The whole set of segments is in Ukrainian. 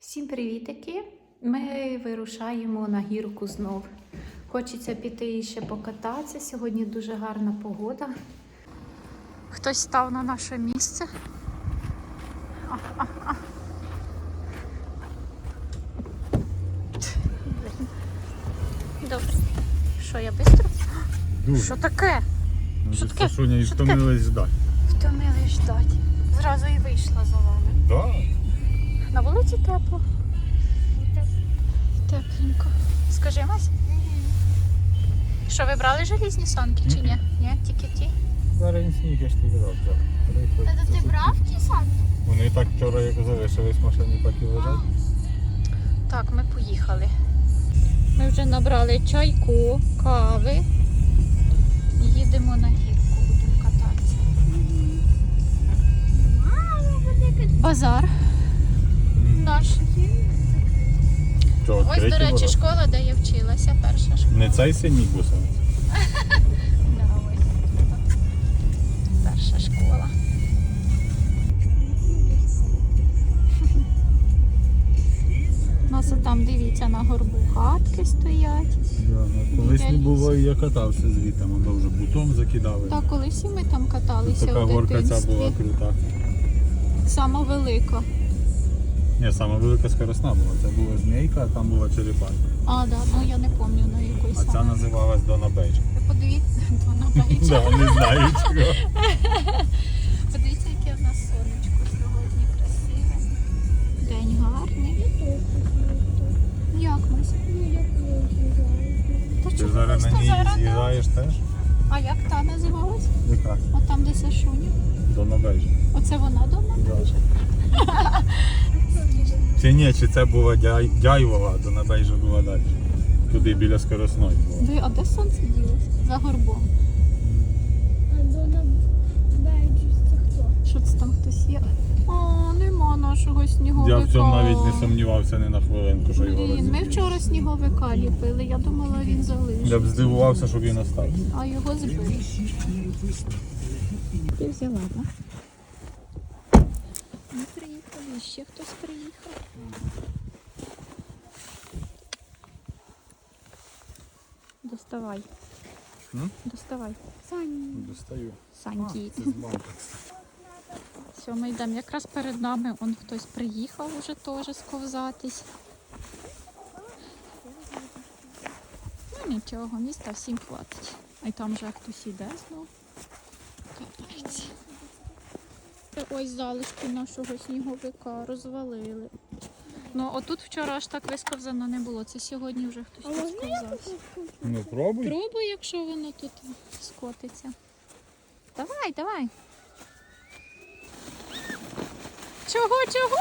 Всім привітики! Ми вирушаємо на гірку знов. Хочеться піти і ще покататися. Сьогодні дуже гарна погода. Хтось став на наше місце. А, а, а. Добре. Що я швидко? Що таке? Що Що таке? Сашуня і Що таке? втомилась ждати. Втомили ждати. Зразу і вийшла за вами. Да. На вулиці тепло. Тепленько. Скажи Мась. Що, ви брали желізні санки чи ні? Ні, тільки ті. Зараз він сніг, я ж тобі казав. Та ти брав ті самі? Вони і так вчора як залишились в машині, так і лежать. Так, ми поїхали. Ми вже набрали чайку, кави. Їдемо на гірку, будемо кататися. Базар наш. Що, Ось, до речі, ворота? школа, де я вчилася, перша школа. Не цей синій гусениця. Да, ось тут. Перша школа. У нас там, дивіться, на горбу хатки стоять. Ну, колись не було, і я катався звідти, воно вже бутом закидали. Так, колись і ми там каталися Така в горка ця дитинстві. була крута. Сама велика. Ні, сама велика скоросна була. Це була змійка, а там була черепаха. А, да, ну я не пам'ятаю на якої А ця саме. називалась Дона Бейдж. Ви Подивіться, вона бачить. Да, не знаю чого. Подивіться, яке в нас сонечко сьогодні красиве. День гарний. Як ми? Та Ти чого зараз на просто ній зараз? з'їжджаєш теж? А як та називалась? Яка? От там, де Сашуня. Дона Бейдж. Оце вона дома? Да. Чи ні, чи це була Дяй... Дяйвова, а Дона Бейджа була далі. Туди біля скоросної була. Диви, а де сонце ділося? За горбом. Що це там хтось є? О, нема нашого сніговика. Я в цьому навіть не сумнівався ні на хвилинку, що його Блін, ми розіб'ють. вчора сніговика ліпили. Я думала, він залишив. Я б здивувався, щоб він остався. А його збили. Ти взяла, так? Ще хтось приїхав. Доставай. М? Доставай. Достаю. Саньки. Це з банка. Все, ми йдемо. Якраз перед нами он хтось приїхав уже теж сковзатись. Ну нічого, міста всім хватить. А й там вже хтось іде знов. Капець. Це ось залишки нашого сніговика розвалили. Ну, отут вчора аж так висковзано не було. Це сьогодні вже хтось тут сковзався. Ну пробуй. Пробуй, якщо воно тут скотиться. Давай, давай. Чого, чого?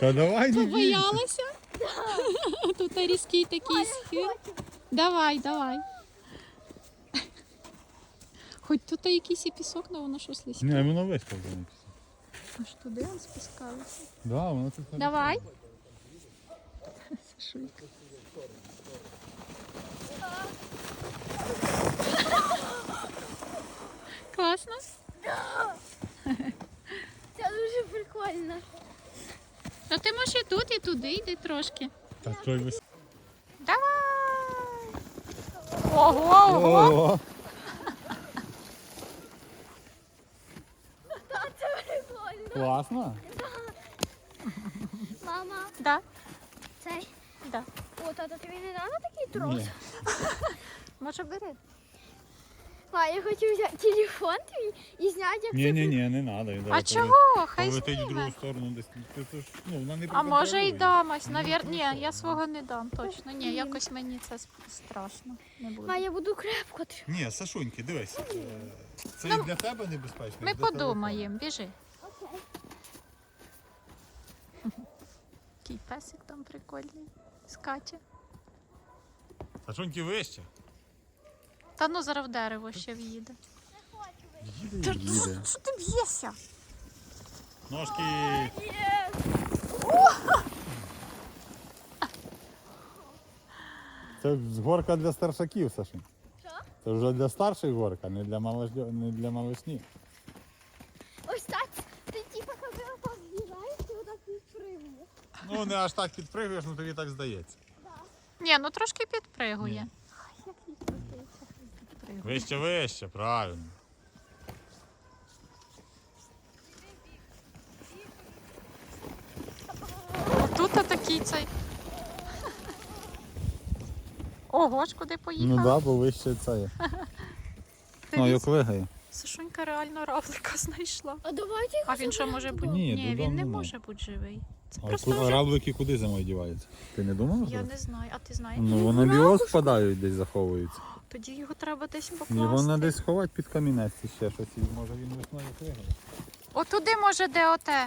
Та давай, не бійся. Побоялася? Тут різкий такий схил. Давай, давай. Хоч тут якийсь і пісок, але воно щось слизьке. Ні, воно висковзане. Аж туди он спускалося. Да, воно тут Давай. Сашулька. Класно? Це дуже прикольно. Ну ти можеш і тут, і туди, йди трошки. Та той вис... Давай! Ого, ого! О, Це прикольно. Класно. Мама, Да, цей. да. О, тата, тобі не треба такий трос? Ні. Може бери. Ма, я хочу взяти телефон твій і зняти, як Ні, це ні, ні, не треба. А чого? Хай Полетить в другу сторону десь. Ти, ти ж, ну, вона не А може й проконтролює. дамось. Навір... Ні, я свого не дам, точно. Ні, якось мені це с- страшно. Не буду. Ма, я буду крепко тримати. Ні, Сашуньки, дивись. е, Це Ну, і для тебе небезпечно. і Ми для подумаємо, біжи. Який песик там прикольний. Скаче. Сашуньки вище. Та ну зараз в дерево ще в'їде. Їде, їде. Що ти б'єшся? Ножки. Це горка для старшаків, Сашунь. Що? Це вже для старших горка, не для, малош... не для малышні. Ось так. Ти типа коли отак з'їжджаєш, ти отак відпри- Ну не аж так підпригуєш, ну тобі так здається. Ні, ну трошки підпригує. Ні. Вище, вище, правильно. Тут такий цей. Ого ж куди поїхав. Ну да, бо вище це є. Ну, як вигає. Сашунька реально равлика знайшла. А давайте його А він що може бути? Ні, Ні, додому він не не. може бути живий. Це А просто ку- вже... равлики куди зимою діваються? Ти не думав? Я не знаю, а ти знаєш? Ну вони біоз впадають, десь заховуються. Тоді його треба десь покласти. Його треба десь ховати під камінець і ще щось. І може він весною вигає. Отуди може де оте.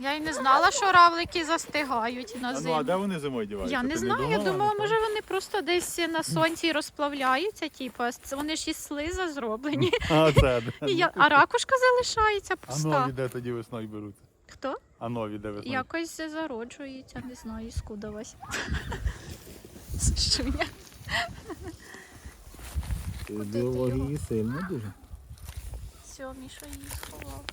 Я й не знала, що равлики застигають на А ну а зиму. де вони зимою діваються? Я не Ти знаю, я думала, думала, не може вони просто десь на сонці розплавляються, типу, це вони ж із слиза зроблені. А це? І я... А ракушка залишається А пуста. нові де тоді весною беруться? Хто? А нові де весною? Якось зароджується, не знаю, скудалась. Шуня. Біології сильно дуже. Все, Міша її сховав.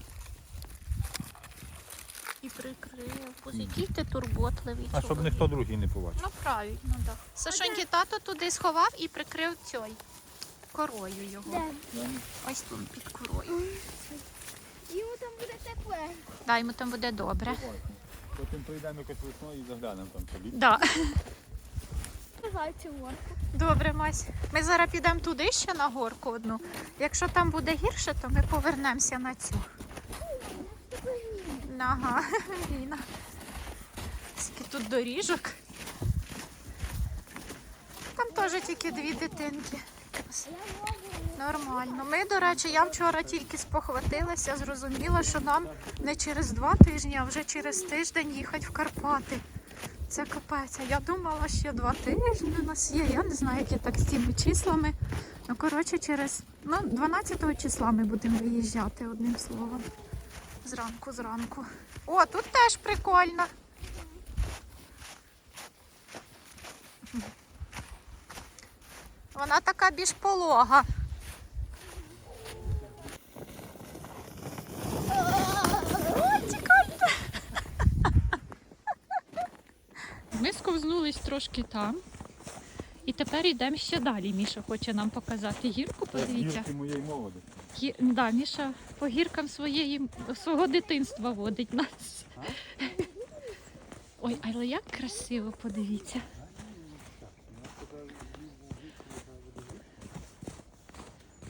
І прикрив. Боже, який ти турботливий. А щоб чоловік. ніхто другий не побачив. Ну правильно, так. Да. Сашоньки тато туди сховав і прикрив цьой корою його. Де? Ось тут під корою. Йому там буде тепле. Да, йому там буде добре. Потім прийдемо якось весною і заглянемо там собі. Да. Горку. Добре, Мась. Ми зараз підемо туди ще на горку одну. Якщо там буде гірше, то ми повернемося на цю. Ага, Ліна. Скільки тут доріжок. Там теж тільки дві дитинки. Нормально. Ми, до речі, я вчора тільки спохватилася, зрозуміла, що нам не через два тижні, а вже через тиждень їхати в Карпати. Це капець. Я думала, ще два тижні у нас є. Я не знаю, які так з цими числами. Ну, коротше, через ну, 12 числа ми будемо виїжджати одним словом. Зранку, зранку. О, тут теж прикольно. Вона така більш полога. Ми сковзнулись трошки там. І тепер йдемо ще далі. Міша хоче нам показати гірку. Подивіться. Гірки моєї молоді. Гі... Да, Міша по гіркам своєї... свого дитинства водить нас. Ой, але як красиво, подивіться.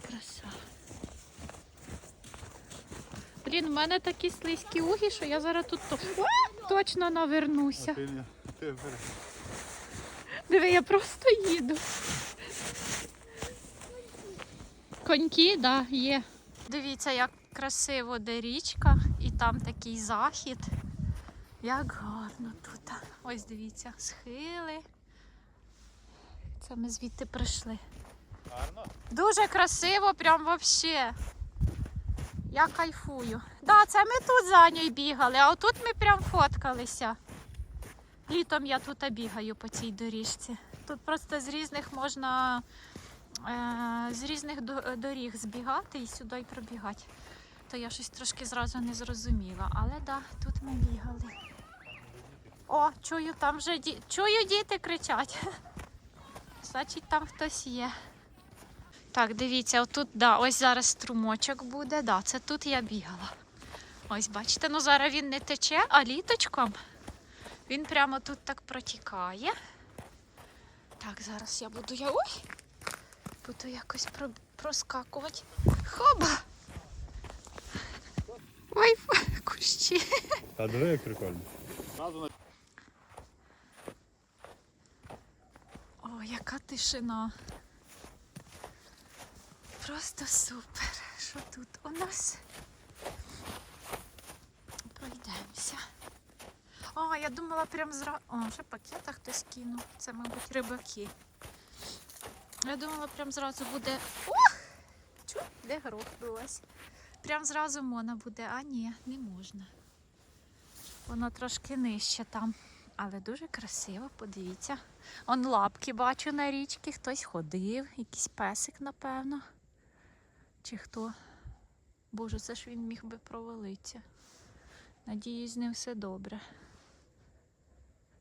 Краса. Блін, у мене такі слизькі угі, що я зараз тут то... О, точно навернуся. Диви, я просто їду. Коньки, да, є. Дивіться, як красиво де річка, і там такий захід. Як гарно тут. Ось дивіться, схили. Це ми звідти прийшли. Гарно? Дуже красиво, прям вообще. Я кайфую. Да, це ми тут за нею бігали, а отут ми прям фоткалися. Літом я тут бігаю по цій доріжці. Тут просто з різних можна з різних доріг збігати і сюди пробігати. То я щось трошки зразу не зрозуміла. Але да, тут ми бігали. О, чую, там вже ді... чую, діти кричать. Значить, там хтось є. Так, дивіться, отут, да, ось зараз струмочок буде. Да, це тут я бігала. Ось, бачите, ну зараз він не тече, а літочком він прямо тут так протікає. Так, зараз я буду я. Ой! Буду якось про... проскакувати. Хоба! Ой, кущі. Та диви, як прикольно. О, яка тишина. Просто супер. Що тут у нас? Пройдемося. А, я думала прям зра... О, вже пакета хтось кинув. Це, мабуть, рибаки. Я думала, прям зразу буде. Ох! Чу, де грохнулась. Прям зразу мона буде, а ні, не можна. Воно трошки нижче там. Але дуже красиво, подивіться. Он лапки бачу на річці, хтось ходив, якийсь песик, напевно. Чи хто? Боже, це ж він міг би провалитися. Надіюсь, з ним все добре.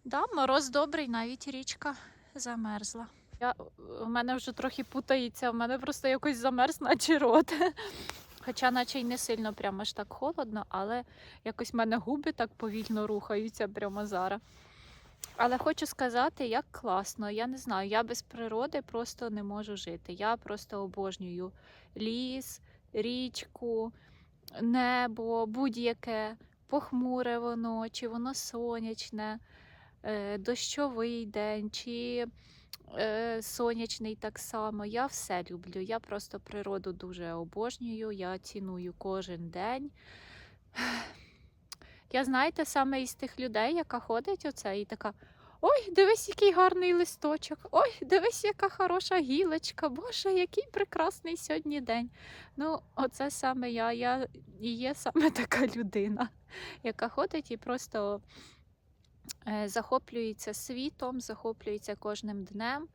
Да, мороз добрий, навіть річка замерзла. Я, у мене вже трохи путається, у мене просто якось замерз, наче рот. Хоча, наче й не сильно прямо аж так холодно, але якось в мене губи так повільно рухаються прямо зараз. Але хочу сказати, як класно. Я не знаю, я без природи просто не можу жити. Я просто обожнюю ліс, річку, небо, будь-яке, похмуре воно, чи воно сонячне, е, дощовий день, чи е, сонячний так само. Я все люблю. Я просто природу дуже обожнюю, я ціную кожен день. Я, знаєте, саме із тих людей, яка ходить оце і така. Ой, дивись, який гарний листочок. Ой, дивись, яка хороша гілочка. Боже, який прекрасний сьогодні день. Ну, оце саме я. Я і є саме така людина, яка ходить і просто е, захоплюється світом, захоплюється кожним днем.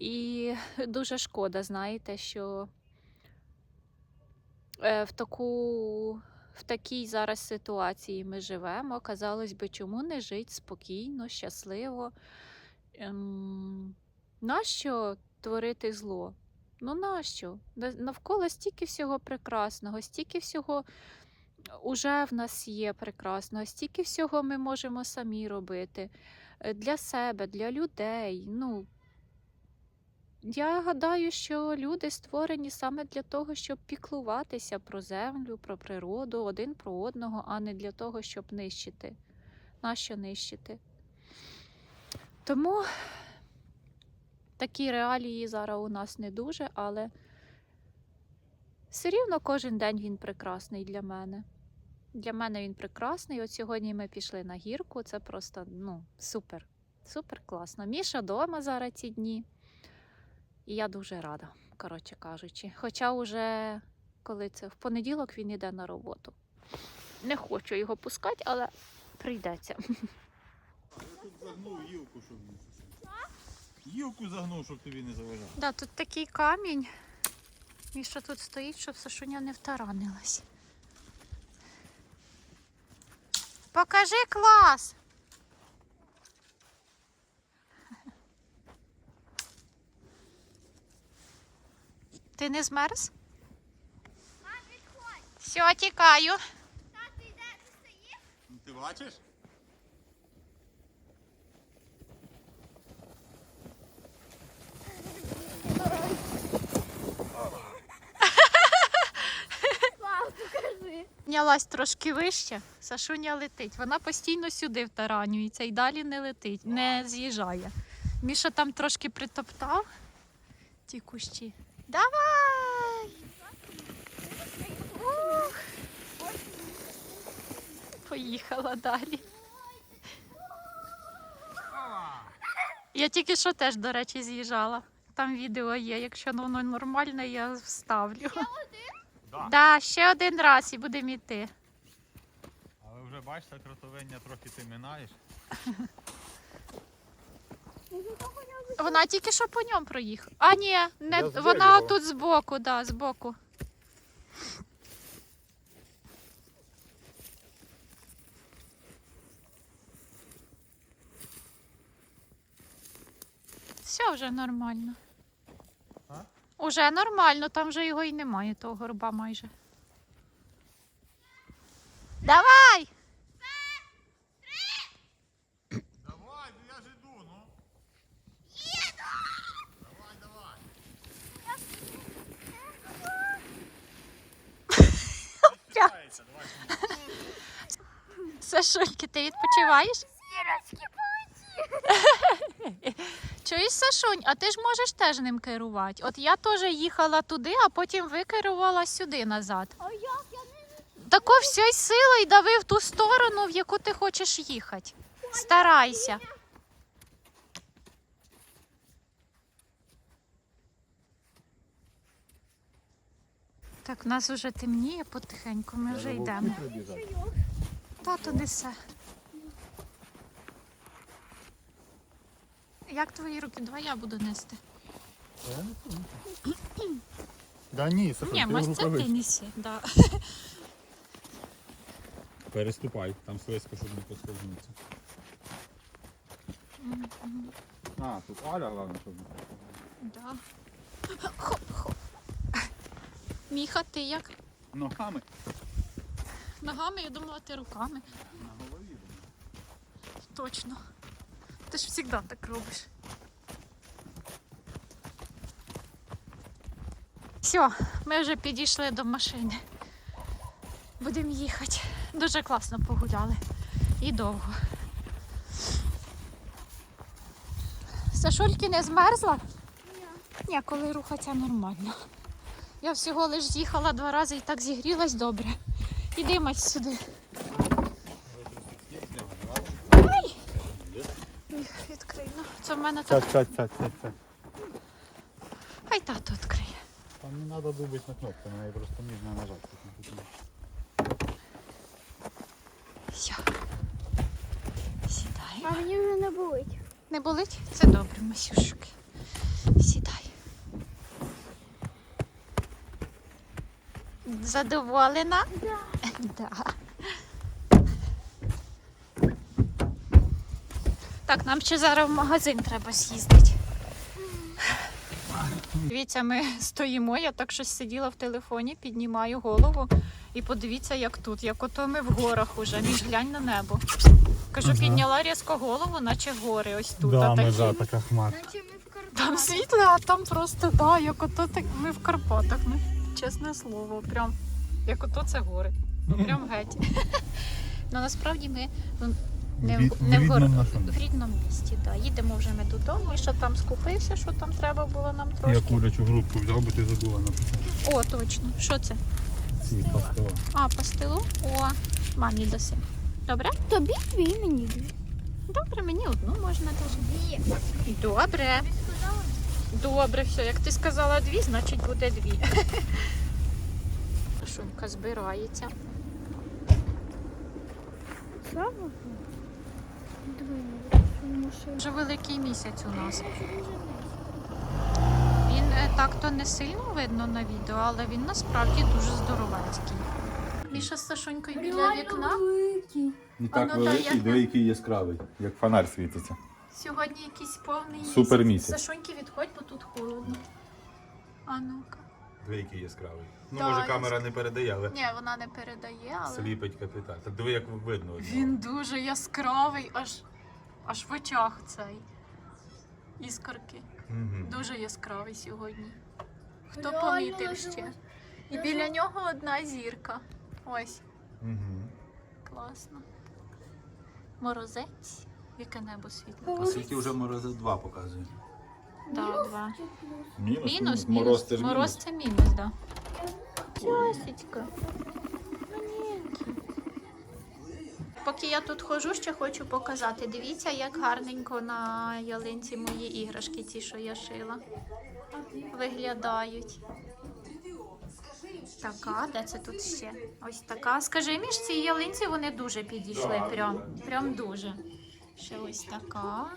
І дуже шкода, знаєте, що е, в таку. В такій зараз ситуації ми живемо. Казалось би, чому не жити спокійно, щасливо? Ем, нащо творити зло? Ну нащо? Навколо стільки всього прекрасного, стільки всього уже в нас є прекрасного, стільки всього ми можемо самі робити е, для себе, для людей. Ну, я гадаю, що люди створені саме для того, щоб піклуватися про землю, про природу, один про одного, а не для того, щоб нищити. Нащо нищити? Тому такі реалії зараз у нас не дуже, але все рівно кожен день він прекрасний для мене. Для мене він прекрасний. От сьогодні ми пішли на гірку. Це просто ну, супер, супер класно. Міша вдома зараз ці дні. І я дуже рада, коротше кажучи. Хоча вже коли це в понеділок він йде на роботу. Не хочу його пускати, але прийдеться. Я тут загнув гілку, щоб не Гілку загнув, щоб тобі не заважав. Да, тут такий камінь. Міша тут стоїть, щоб Сашуня не втаранилась. Покажи клас. Ти не змерз? Все, тікаю. Йде, ти стоїш? Ти бачиш? покажи. Піднялась трошки вище, Сашуня летить. Вона постійно сюди втаранюється і далі не летить, не з'їжджає. Міша там трошки притоптав ті кущі. Давай! Ух! Поїхала далі. Я тільки що теж, до речі, з'їжджала. Там відео є. Якщо воно нормальне, я вставлю. Да. Да, ще один раз і будемо йти. Але вже бачиш, так кротовиння трохи ти минаєш. Вона тільки що по ньому проїхала. А ні, не, вона тут збоку, да, збоку. Все вже нормально. Уже нормально, там вже його і немає, того горба майже. Давай, я ж іду, ну. Давай, давай. Відчувається, давай. Сашуньки, ти відпочиваєш? Сірочки, Чуєш, а ти ж можеш теж ним керувати. От я теж їхала туди, а потім викерувала сюди назад. А як я не Тако всьою силою дави в ту сторону, в яку ти хочеш їхати. Старайся. Так, в нас вже темніє потихеньку, ми вже йдемо. Тато несе. Як твої руки? Давай я буду нести. Да ні, Саша, Ні, Мась, це ти неси. Да. Переступай, там слизько, щоб не поскользнутися. А, тут Аля, головне, щоб не Да. Хоп-хоп. Міха, ти як? Ногами. Ногами, я думала, ти руками. На голові. Точно. Ти ж завжди так робиш. Все, ми вже підійшли до машини. Будемо їхати. Дуже класно погуляли. І довго. Сашульки не змерзла? Ні, коли рухатися нормально. Я всього лиш їхала два рази і так зігрілась добре. Іди мать сюди. Ну, це в мене так. Сядь, сядь, сядь, сядь. Хай тато відкриє. Там не треба дубити на кнопку, на неї просто можна нажати. Все. Сідай. А мені вже не болить. Не болить? Це добре, Масюшки. Сідай. Задоволена? Да. Так, нам ще зараз в магазин треба з'їздити. Дивіться, ми стоїмо, я так щось сиділа в телефоні, піднімаю голову і подивіться, як тут, як ото ми в горах уже, між глянь на небо. Кажу, Ага. підняла різко голову, наче гори ось тут. Да, а такі- така хмар. Там світле, а там просто, да, як ото так, ми в Карпатах, ну, чесне слово, прям, як ото це гори. Ну, прям геть. ну насправді ми ну, не, В не в в, рідному нашому. в рідному місті, да. Їдемо вже ми додому, і що там скупився, що там треба було нам Я трошки. курячу грудку взяв, бо ти забула написати. О, точно. Що це? Ці пастила. А, пастилу? О, мамі даси. Добре? Тобі дві мені дві. Добре, мені одну можна теж. Дві. Добре. Добре, все. Як ти сказала дві, значить буде дві. Шумка збирається. Слава Богу. Дуже великий місяць у нас. Він е, так-то не сильно видно на відео, але він насправді дуже здоровецький. Міша з Сашонькою біля вікна. Не так ну, великий, та як- диви, який яскравий, як фонарь світиться. Сьогодні якийсь повний Супер місяць. Сашоньки відходь, бо тут холодно. А ну-ка. Диви, який яскравий. Ну, Да, може, камера не передає, але Ні, вона не передає, але. сліпить капіталь. Так диви, як видно. одного. Він дуже яскравий, аж, аж в очах цей. Іскорки. Мгм. Дуже яскравий сьогодні. Хто Реально помітив дуже ще? І біля нього одна зірка. Ось, Мгм. класно. Морозець. Яке небо світле. А скільки вже морози два показує? Да, два. Мінус? Мінус, Мороз мінус. це ж Мороз мінус. це мінус, так. Да. Часічка. Маленький. Поки я тут ходжу, ще хочу показати. Дивіться, як гарненько на ялинці мої іграшки, ті, що я шила. Виглядають. Така, де це тут ще? Ось така. Скажи, між цій ялинці вони дуже підійшли. Прям, прям дуже. Ще ось така.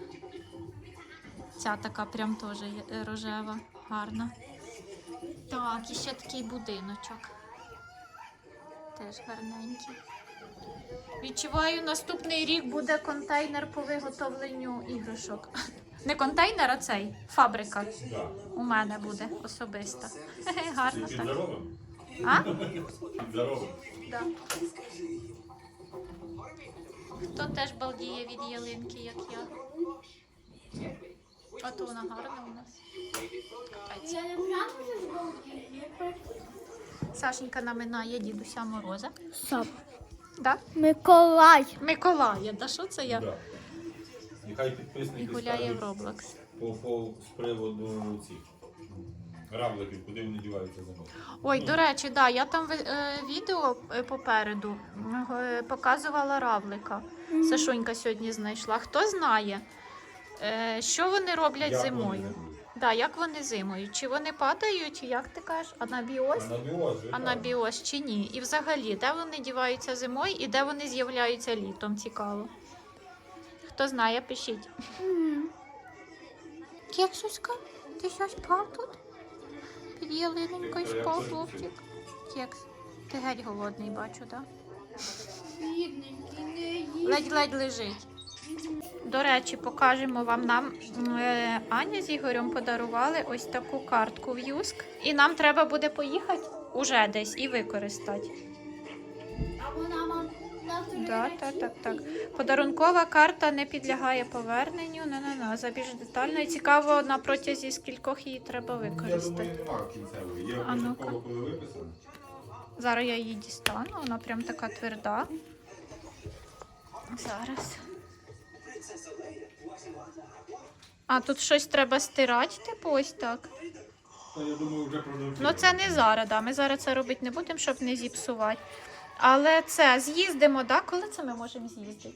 Ця така прям теж рожева, гарна. Так, і ще такий будиночок. Теж гарненький. Відчуваю, наступний рік буде контейнер по виготовленню іграшок. Не контейнер, а цей фабрика. Да. У мене буде особиста. Гарно так. А? Да. Хто теж балдіє від ялинки, як я. От вона гарна у нас. Я не прямо вже збалдію. Сашенька наминає дідуся Мороза. Сап. Да? Миколай. Миколая, да що це я? Да. Нехай І підписники гуляє в Роблокс. по, по, з приводу цих равликів, куди вони діваються за мною. Ой, до речі, да, я там ви- е, відео е, попереду е, показувала равлика. Сашунька сьогодні знайшла. Хто знає, е, що вони роблять Як зимою? вони зимують? Да, як вони зимою? Чи вони падають, як ти кажеш, анабіоз? Анабіоз, ви Анабіоз чи ні? І взагалі, де вони діваються зимою і де вони з'являються літом? Цікаво. Хто знає, пишіть. Кексуська, ти що спав тут? Під як спав тобі. Кекс. Ти геть голодний, бачу, так? Вік, Ледь-ледь лежить. До речі, покажемо вам нам. е, Аня з Ігорем подарували ось таку картку в Юск. І нам треба буде поїхати уже десь і використати. Да, так, так, так. Подарункова карта не підлягає поверненню. На на на за більш детально. І цікаво, на протязі скількох її треба Я використати. думаю, кінцевої. Є коли виписано. Зараз я її дістану, вона прям така тверда. Зараз. А тут щось треба стирати, типу ось так. Та я думаю, вже продавці. Ну це не зараз, да. Ми зараз це робити не будемо, щоб не зіпсувати. Але це з'їздимо, да? Коли це ми можемо з'їздити?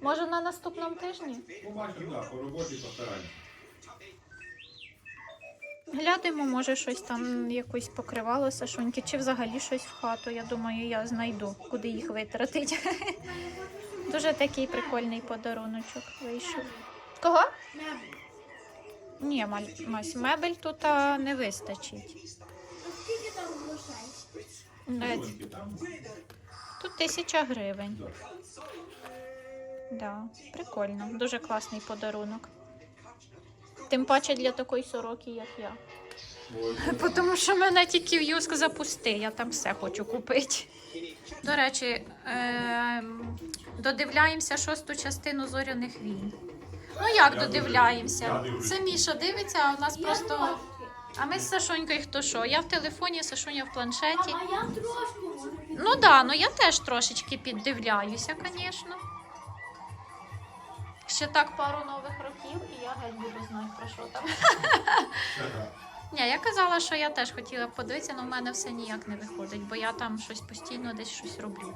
Може на наступному тижні? Побачимо, так, по роботі постараємося. Глядимо, може щось там якось покривало Сашуньки, чи взагалі щось в хату. Я думаю, я знайду, куди їх витратити. Дуже такий прикольний подаруночок вийшов. Кого? Ні, Маль- Мась, мебель тут а, не вистачить. Скільки там грошей? Тільки там. Тут тисяча гривень. Да. Прикольно, дуже класний подарунок. Тим паче для такої сороки, як я. Тому що мене тільки в Юск запусти, я там все хочу купити. До речі, е- додивляємося шосту частину зоряних війн. Ну як Я додивляємося? дивлюсь. Це Міша дивиться, а у нас просто. А ми з Сашонькою хто що? Я в телефоні, Сашуня в планшеті. А я трошки можу. Ну так, да, ну я теж трошечки піддивляюся, звісно. Ще так пару нових років, і я геть буду знати про що там. Ні, я казала, що я теж хотіла подивитися, але в мене все ніяк не виходить, бо я там щось постійно десь щось роблю.